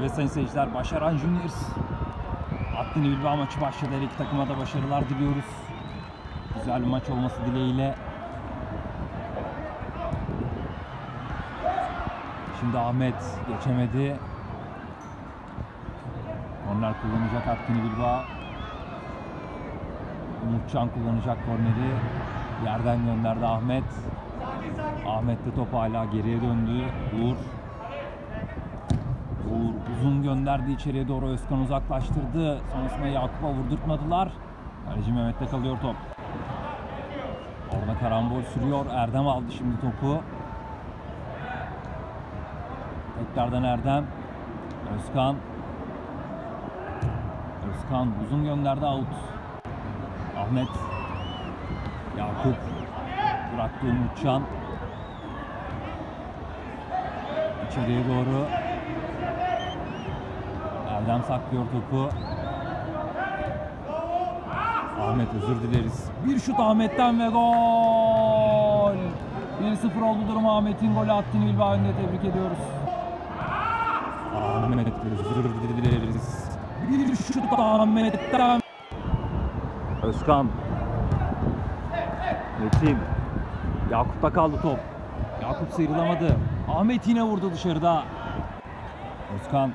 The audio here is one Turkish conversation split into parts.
Evet sayın seyirciler başaran Juniors. Hakkını Bilbao maçı başladı. Her iki takıma da başarılar diliyoruz. Güzel bir maç olması dileğiyle. Şimdi Ahmet geçemedi. Korner kullanacak Hakkını Bilbao. Umutcan kullanacak korneri. Yerden gönderdi Ahmet. Ahmet de top hala geriye döndü. Uğur. Uğur uzun gönderdi içeriye doğru Özkan uzaklaştırdı. Sonrasında Yakup'a vurdurtmadılar. Kaleci Mehmet'te kalıyor top. Orada karambol sürüyor. Erdem aldı şimdi topu. Tekrardan Erdem. Özkan. Özkan uzun gönderdi out. Ahmet. Yakup. Bıraktı Umutcan. İçeriye doğru. Erdem saklıyor topu. Ahmet özür dileriz. Bir şut Ahmet'ten ve gol. 1-0 oldu durum Ahmet'in golü attığını Bilbao önünde tebrik ediyoruz. Ahmet özür dileriz. Bir şut Ahmet'ten. Özkan. Metin. Yakup'ta kaldı top. Yakup sıyrılamadı. Ahmet yine vurdu dışarıda. Özkan.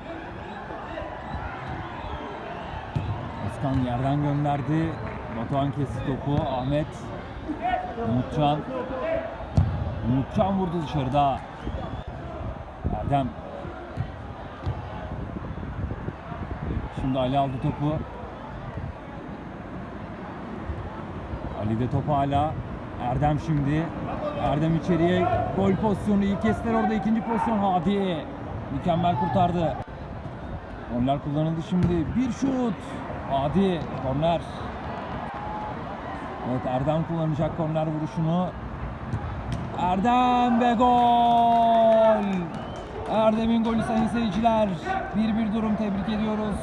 Özkan yerden gönderdi. Batuhan kesti topu. Ahmet. Umutcan. Umutcan vurdu dışarıda. Erdem. Şimdi Ali aldı topu. Ali de topu hala. Erdem şimdi. Erdem içeriye gol pozisyonu. İlk kestiler orada ikinci pozisyon. Hadi. Mükemmel kurtardı. Korner kullanıldı şimdi. Bir şut. Hadi. Korner. Evet Erdem kullanacak korner vuruşunu. Erdem ve gol. Erdem'in golü sayın seyirciler. 1-1 durum tebrik ediyoruz.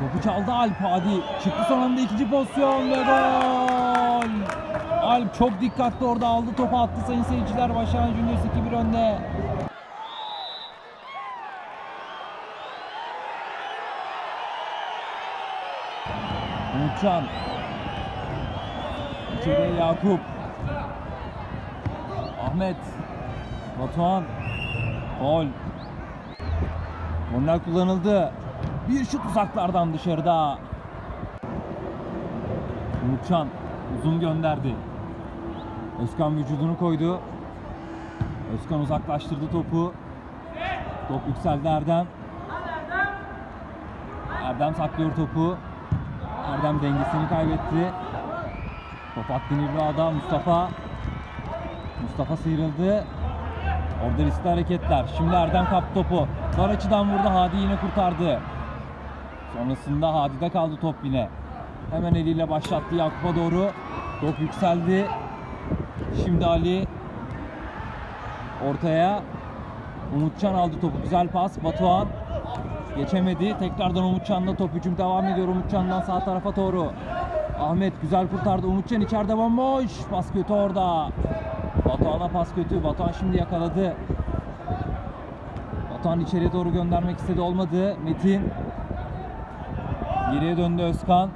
Topu çaldı Alp hadi. Çıktı son anda ikinci pozisyon ve gol. Alp çok dikkatli orada aldı topu attı sayın seyirciler. Başaran Juniors 2-1 önde. Umutcan. İçeriye Yakup. Ahmet. Batuhan. Gol. Korner kullanıldı. Bir şut uzaklardan dışarıda. Umutcan uzun gönderdi. Özkan vücudunu koydu. Özkan uzaklaştırdı topu. Top yükseldi Erdem. Erdem saklıyor topu. Erdem dengesini kaybetti. Top Akdeniz İbrahim'da Mustafa. Mustafa sıyrıldı. Orada riskli hareketler. Şimdi Erdem kaptı topu. Dar açıdan vurdu. Hadi yine kurtardı. Sonrasında Hadi'de kaldı top yine. Hemen eliyle başlattı Yakup'a doğru. Top yükseldi. Şimdi Ali ortaya. Umutcan aldı topu. Güzel pas. Batuhan geçemedi. Tekrardan Umutcan'da top hücum devam ediyor. Umutcan'dan sağ tarafa doğru. Ahmet güzel kurtardı. Umutcan içeride bomboş. Pas kötü orada. Batuhan'a pas kötü. Batuhan şimdi yakaladı. Batuhan içeriye doğru göndermek istedi. Olmadı. Metin. Geriye döndü Özkan.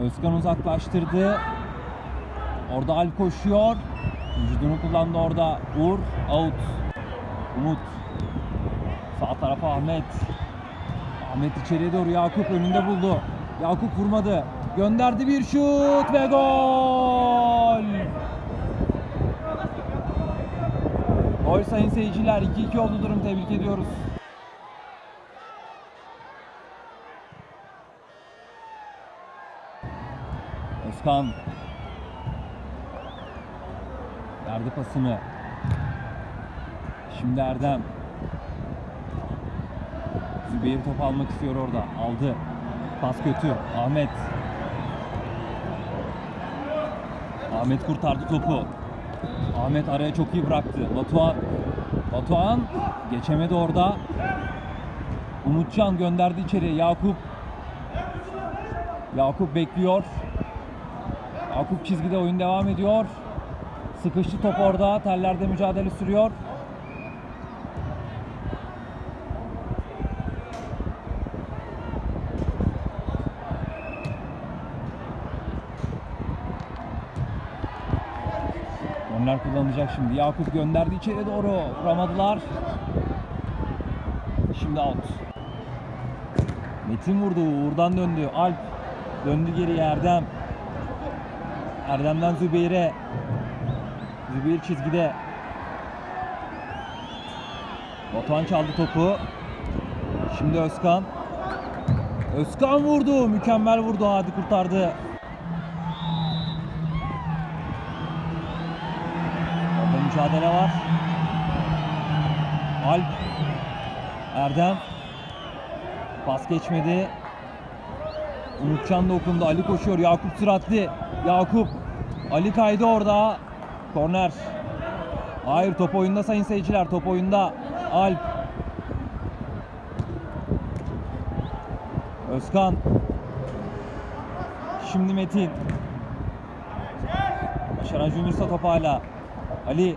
Özkan uzaklaştırdı. Orada Alp koşuyor. Vücudunu kullandı orada. Uğur. Out. Umut. Tarafa Ahmet. Ahmet içeriye doğru Yakup önünde buldu. Yakup vurmadı. Gönderdi bir şut ve gol. Gol sayın seyirciler 2-2 oldu durum tebrik ediyoruz. Özkan verdi pasını. Şimdi Erdem. Zübeyir top almak istiyor orada. Aldı. Pas kötü. Ahmet. Ahmet kurtardı topu. Ahmet araya çok iyi bıraktı. Batuhan. Batuhan geçemedi orada. Umutcan gönderdi içeriye. Yakup. Yakup bekliyor. Yakup çizgide oyun devam ediyor. Sıkıştı top orada. Tellerde mücadele sürüyor. Onlar kullanacak şimdi. Yakup gönderdi içeri doğru. Vuramadılar. Şimdi out. Metin vurdu. Uğur'dan döndü. Alp döndü geri Erdem. Erdem'den Zübeyir'e. Zübeyir çizgide. Batuhan çaldı topu. Şimdi Özkan. Özkan vurdu. Mükemmel vurdu. Hadi kurtardı. Mücadele var. Alp. Erdem. Pas geçmedi. Umutcan dokundu. Ali koşuyor. Yakup süratli. Yakup. Ali kaydı orada. Korner. Hayır top oyunda sayın seyirciler. Top oyunda. Alp. Özkan. Şimdi Metin. Başaran Junior'sa top hala. Ali.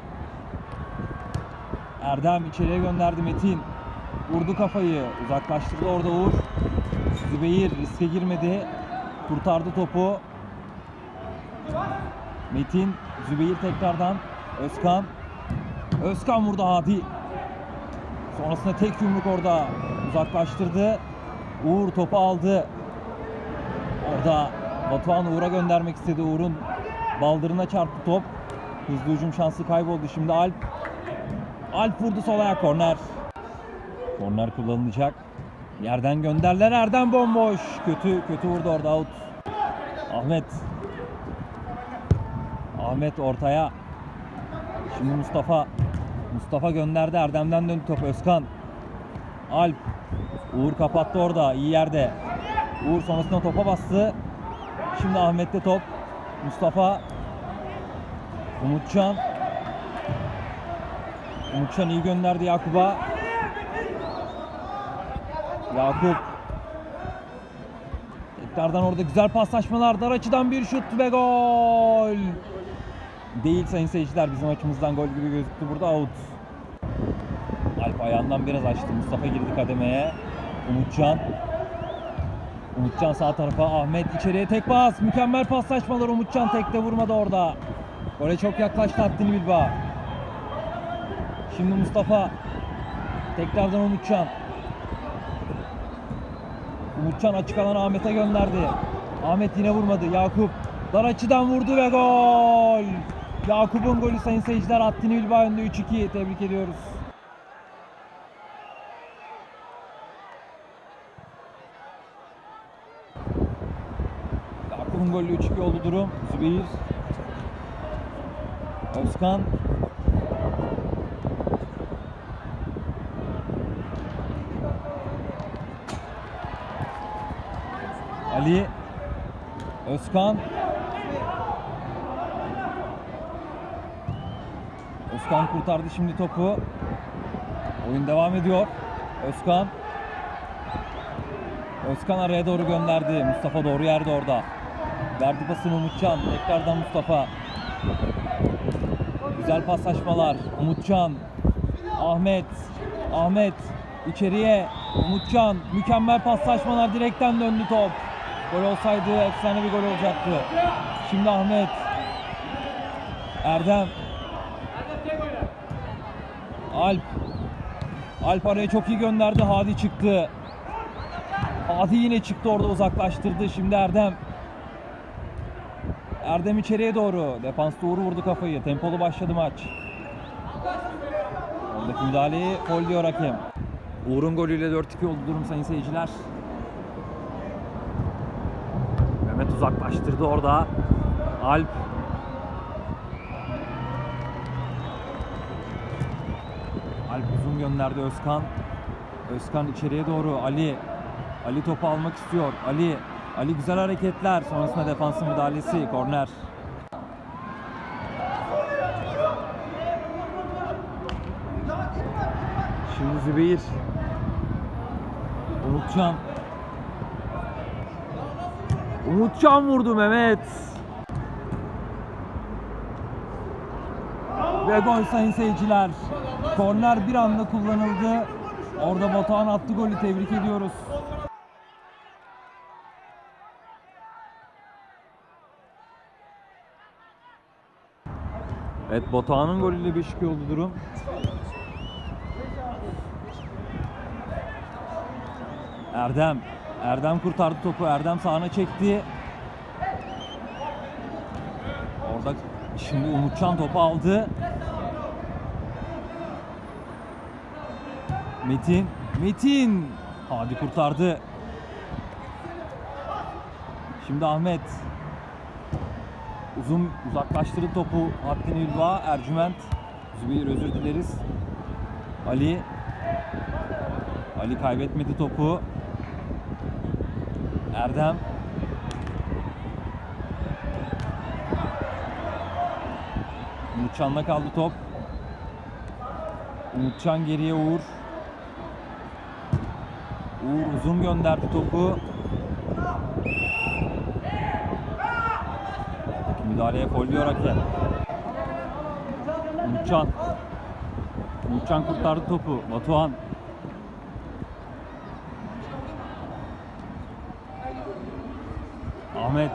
Erdem içeriye gönderdi Metin. Vurdu kafayı. Uzaklaştırdı orada Uğur. Zübeyir riske girmedi. Kurtardı topu. Metin, Zübeyir tekrardan. Özkan. Özkan vurdu Hadi. Sonrasında tek yumruk orada uzaklaştırdı. Uğur topu aldı. Orada Batuhan Uğur'a göndermek istedi. Uğur'un baldırına çarptı top. Hızlı hücum şansı kayboldu. Şimdi Alp. Alp vurdu sol ayak korner. Korner kullanılacak. Yerden gönderler Erdem bomboş. Kötü kötü vurdu orada out. Ahmet. Ahmet ortaya. Şimdi Mustafa. Mustafa gönderdi Erdem'den döndü top Özkan. Alp. Uğur kapattı orada iyi yerde. Uğur sonrasında topa bastı. Şimdi Ahmet'te top. Mustafa. Umutcan. Umutcan iyi gönderdi Yakup'a. Yakup. Tekrardan orada güzel paslaşmalar. Dar açıdan bir şut ve gol. Değil sayın seyirciler. Bizim açımızdan gol gibi gözüktü burada out. Alp ayağından biraz açtı. Mustafa girdi kademeye. Umutcan. Umutcan sağ tarafa. Ahmet içeriye tek pas. Mükemmel paslaşmalar. Umutcan tekte vurmadı orada. Gole çok yaklaştı Haddini Bilbao. Şimdi Mustafa. Tekrardan Umutcan. Umutcan açık alan Ahmet'e gönderdi. Ahmet yine vurmadı. Yakup dar açıdan vurdu ve gol. Yakup'un golü sayın seyirciler. Haddini Bilbao önde 3-2. Tebrik ediyoruz. Yakup'un golü 3-2 oldu durum. Zübeyir. Özkan. Ali. Özkan. Özkan kurtardı şimdi topu. Oyun devam ediyor. Özkan. Özkan araya doğru gönderdi. Mustafa doğru yerde orada. Verdi pasını Umutcan. Tekrardan Mustafa. Güzel paslaşmalar. Umutcan. Ahmet. Ahmet. içeriye. Umutcan. Mükemmel paslaşmalar. Direkten döndü top. Gol olsaydı efsane bir gol olacaktı. Şimdi Ahmet. Erdem. Alp. Alp araya çok iyi gönderdi. Hadi çıktı. Hadi yine çıktı orada uzaklaştırdı. Şimdi Erdem. Erdem içeriye doğru. Defans doğru vurdu kafayı. Tempolu başladı maç. Oradaki müdahaleyi gol diyor hakem. Uğur'un golüyle 4-2 oldu durum sayın seyirciler. Mehmet uzaklaştırdı orada. Alp. Alp uzun gönderdi Özkan. Özkan içeriye doğru Ali. Ali topu almak istiyor. Ali. Ali güzel hareketler. Sonrasında defansın müdahalesi. Korner. Şimdi Zübeyir. Umutcan. Umutcan vurdu Mehmet. Ve gol sayın seyirciler. Korner bir anda kullanıldı. Orada Batuhan attı golü tebrik ediyoruz. Evet Batuhan'ın golüyle 5-2 oldu durum. Erdem. Erdem kurtardı topu. Erdem sağına çekti. Orada şimdi Umutcan topu aldı. Metin. Metin. Hadi kurtardı. Şimdi Ahmet. Uzun uzaklaştırdı topu Haddini Ülva. Ercüment. Zübeyir özür dileriz. Ali. Ali kaybetmedi topu. Erdem. Umutcan'da kaldı top. Umutcan geriye Uğur. Uğur uzun gönderdi topu. Müdahaleye folluyor hakem. Umutcan. Umutcan kurtardı topu. Batuhan. Ahmet.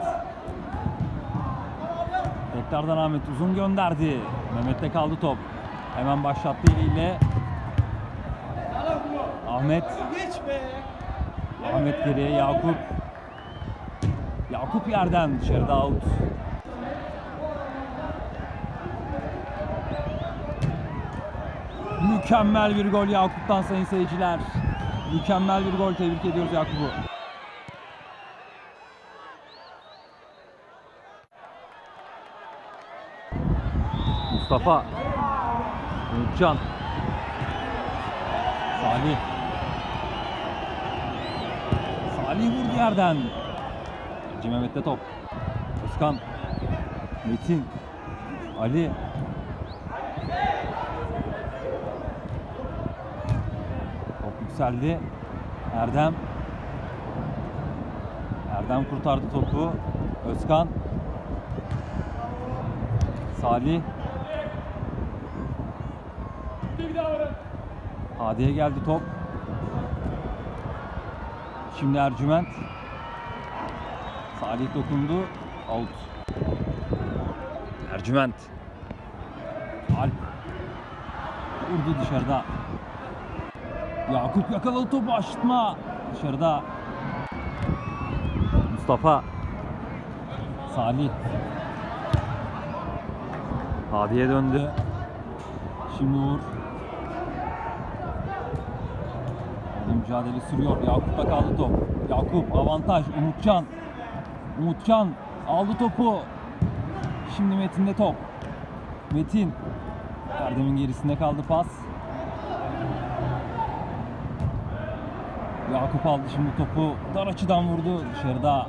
Tekrardan Ahmet uzun gönderdi. Mehmet'te kaldı top. Hemen başlattı eliyle. Ahmet. Ahmet geriye Yakup. Yakup yerden dışarıda out. Mükemmel bir gol Yakup'tan sayın seyirciler. Mükemmel bir gol tebrik ediyoruz Yakup'u. Mustafa. Umutcan Salih. Salih vurdu yerden. Hacı Mehmet'te top. Özkan. Metin. Ali. Top yükseldi. Erdem. Erdem kurtardı topu. Özkan. Salih Hadi'ye geldi top. Şimdi Ercüment. Salih dokundu. Out. Ercüment. Alp. Vurdu dışarıda. Yakup yakaladı topu aşıtma. Dışarıda. Mustafa. Salih. Hadi'ye döndü. Şimdi Uğur. Hadi mücadele sürüyor. Yakup'ta kaldı top. Yakup avantaj. Umutcan. Umutcan aldı topu. Şimdi Metin'de top. Metin. Erdem'in gerisinde kaldı pas. Yakup aldı şimdi topu. Dar açıdan vurdu. Dışarıda